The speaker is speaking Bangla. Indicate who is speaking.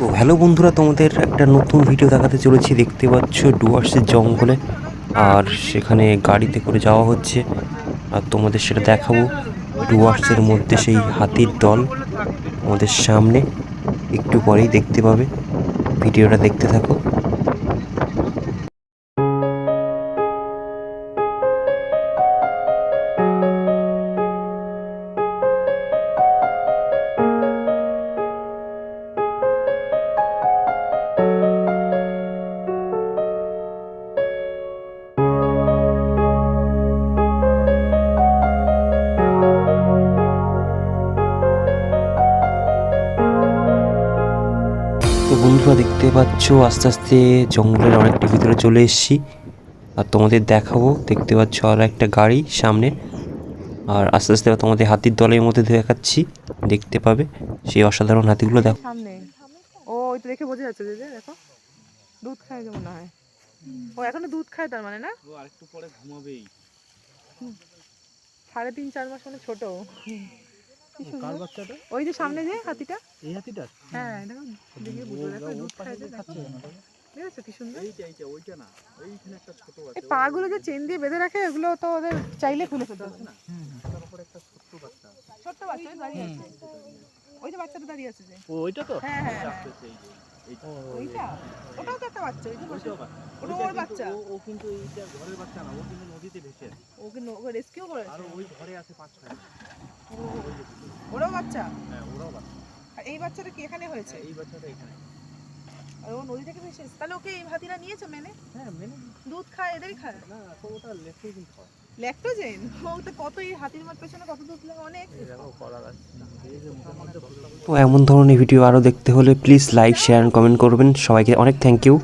Speaker 1: তো হ্যালো বন্ধুরা, তোমাদের একটা নতুন ভিডিও দেখাতে চলেছি। দেখতে পাচ্ছ ডুয়ার্সের জঙ্গলে, আর সেখানে গাড়িতে করে যাওয়া হচ্ছে। আর তোমাদের সেটা দেখাবো। ডুয়ার্সের মধ্যে সেই হাতির দল আমাদের সামনে, একটু পরেই দেখতে পাবে। ভিডিওটা দেখতে থাকো। বন্ধুরা দেখতে পাচ্ছ আস্তে আস্তে জঙ্গলের অনেকটা ভিতরে চলে এসেছি। আর তোমাদের দেখাবো দেখতে পাচ্ছ আর একটা গাড়ি সামনে। আর আস্তে আস্তে তোমাদের হাতির দলের মধ্যে দেখাচ্ছি দেখতে পাবে। সেই অসাধারণ হাতিগুলো দেখো।
Speaker 2: ও ওই তো দেখে বোঝা যাচ্ছে যে দেখো দুধ খায় যে মনে হয়। ও এখনও দুধ খায় তার মানে না?
Speaker 3: ও আরেকটু পরে ঘুমাবেই।
Speaker 2: সাড়ে তিন চার মাস মানে ছোট। কি সুন্দর
Speaker 3: বাচ্চাটা?
Speaker 2: ওই যে সামনে যে হাতিটা?
Speaker 3: এই হাতিটা
Speaker 2: হ্যাঁ দেখো দেখে বুঝো দেখো দুধ খায় যে দেখো দেখেছ কি সুন্দর?
Speaker 3: এইটা এইটা ওইটা না ওইখানে একটা ছোট
Speaker 2: এই
Speaker 3: বাচ্চা
Speaker 2: পা গুলো যে চেন দিয়ে বেঁধে রাখে ওগুলো তো ওদের চাইলে খুলে ফেলতে পারবে না
Speaker 3: তার উপরে একটা ছোট্ট বাচ্চা
Speaker 2: দাঁড়িয়ে আছে। ওই যে বাচ্চাটা দাঁড়িয়ে আছে যে।
Speaker 3: ও ওইটা তো?
Speaker 2: হ্যাঁ হ্যাঁ। ওইটা ওটাও তো একটা বাচ্চা ওই যে বসে ওটা ওর বাচ্চা।
Speaker 3: ও- কিন্তু এইটা ঘরের বাচ্চা না ও কিন্তু নদীতে ভেসে। আছে
Speaker 2: ওকে রেস্কিউ করেছে।
Speaker 3: আর ওই ঘরে আছে পাঁচ ছয়
Speaker 2: ওরাও বাচ্চা?
Speaker 3: হ্যাঁ ওরাও বাচ্চা।
Speaker 2: আর এই বাচ্চাটা কি এখানে হয়েছে?
Speaker 3: হ্যাঁ, এই বাচ্চাটা এখানে।
Speaker 2: আর ও নদী থেকে ভেসে এসেছে। তাহলে ওকে এই হাতিরা নিয়েছো মেনে?
Speaker 3: হ্যাঁ মেনে
Speaker 2: দুধ খায় এদেরই খায়?
Speaker 3: না তো ওটা
Speaker 2: ল্যাক্টোজেন ও তো কত এই হাতির মার পেছনে কত দুধ লাগে অনেক।
Speaker 1: তো এমন ধরনের ভিডিও আরও দেখতে হলে প্লিজ লাইক শেয়ার কমেন্ট করবেন। সবাইকে অনেক থ্যাংক ইউ